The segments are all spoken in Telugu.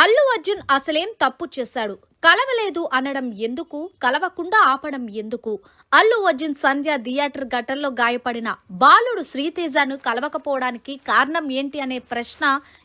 అల్లు అర్జున్ అసలేం తప్పు చేశాడు? కలవలేదు అనడం ఎందుకు? కలవకుండా ఆపడం ఎందుకు? అల్లు అర్జున్ సంధ్య థియేటర్ ఘటనలో గాయపడిన బాలుడు శ్రీతేజను కలవకపోవడానికి కారణం ఏంటి అనే ప్రశ్న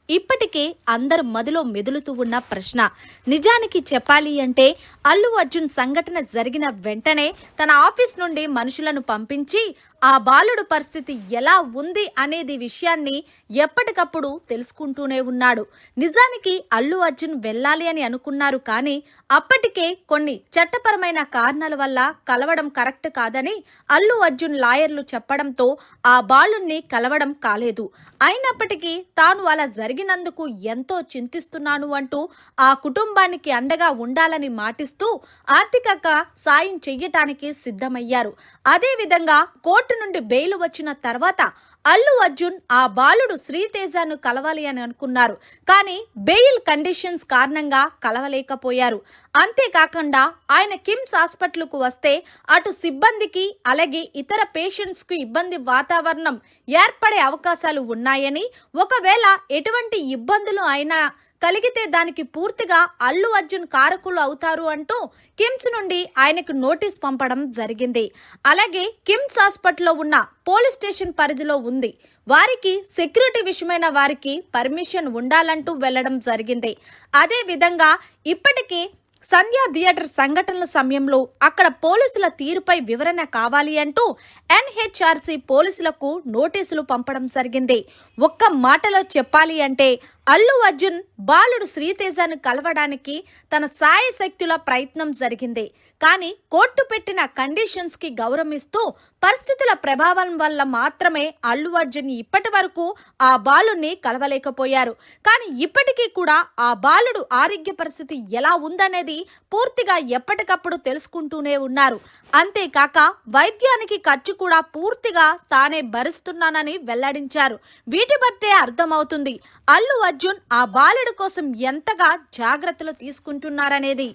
ఇప్పటికే అందరు మదిలో మెదులుతూ ఉన్న ప్రశ్న. నిజానికి చెప్పాలి అంటే అల్లు అర్జున్ సంఘటన జరిగిన వెంటనే తన ఆఫీస్ నుండి మనుషులను పంపించి ఆ బాలుడు పరిస్థితి ఎలా ఉంది అనేది విషయాన్ని ఎప్పటికప్పుడు తెలుసుకుంటూనే ఉన్నాడు. నిజానికి అల్లు అర్జున్ వెళ్ళాలి అని అనుకున్నారు కానీ అప్పటికే కొన్ని చట్టపరమైన కారణాల వల్ల కలవడం కరెక్ట్ కాదని అల్లు అర్జున్ లాయర్లు చెప్పడంతో ఆ బాలుణ్ణి కలవడం కాలేదు. అయినప్పటికీ తాను అలా జరిగినందుకు ఎంతో చింతిస్తున్నాను అంటూ ఆ కుటుంబానికి అండగా ఉండాలని మాటిస్తూ ఆర్థికంగా సాయం చెయ్యటానికి సిద్ధమయ్యారు. అదేవిధంగా కోర్టు నుండి బెయిల్ వచ్చిన తర్వాత అల్లు అర్జున్ ఆ బాలుడు శ్రీతేజను కలవాలి అని అనుకున్నారు. కానీ బెయిల్ కండిషన్స్ కారణంగా కలవలేకపోయారు. అంతేకాకుండా ఆయన కిమ్స్ హాస్పిటల్కు వస్తే అటు సిబ్బందికి అలాగే ఇతర పేషెంట్స్కు ఇబ్బంది వాతావరణం ఏర్పడే అవకాశాలు ఉన్నాయని ఒకవేళ ఎటువంటి ఇబ్బందులు అయినా కలిగితే దానికి పూర్తిగా అల్లు అర్జున్ కారకులు అవుతారు అంటూ కిమ్స్ నుండి ఆయనకు నోటీస్ పంపడం జరిగింది. అలాగే కిమ్స్ హాస్పిటల్లో ఉన్న పోలీస్ స్టేషన్ పరిధిలో ఉంది. వారికి సెక్యూరిటీ విషయమైన వారికి పర్మిషన్ ఉండాలంటూ వెళ్ళడం జరిగింది. అదే విధంగా ఇప్పటికీ సంధ్యా థియేటర్ సంఘటనల సమయంలో అక్కడ పోలీసుల తీరుపై వివరణ కావాలి అంటూ ఎన్హెచ్ఆర్సీ పోలీసులకు నోటీసులు పంపడం జరిగింది. ఒక్క మాటలో చెప్పాలి అంటే అల్లు అర్జున్ బాలుడు శ్రీతేజను కలవడానికి తన సాయశక్తుల ప్రయత్నం జరిగింది. కానీ కోర్టు పెట్టిన కండిషన్స్కి గౌరవిస్తూ పరిస్థితుల ప్రభావం వల్ల మాత్రమే అల్లు అర్జున్ ఇప్పటి వరకు ఆ బాలుని కలవలేకపోయారు. కానీ ఇప్పటికీ కూడా ఆ బాలుడు ఆరోగ్య పరిస్థితి ఎలా ఉందనేది పూర్తిగా ఎప్పటికప్పుడు తెలుసుకుంటూనే ఉన్నారు. అంతేకాక వైద్యానికి ఖర్చు కూడా పూర్తిగా తానే భరిస్తున్నానని వెల్లడించారు. వీటి బట్టే అర్థమవుతుంది. అల్లు అర్జున్ ఆ బాలుడు కోసం ఎంతగా జాగ్రత్తలు తీసుకుంటున్నారనేది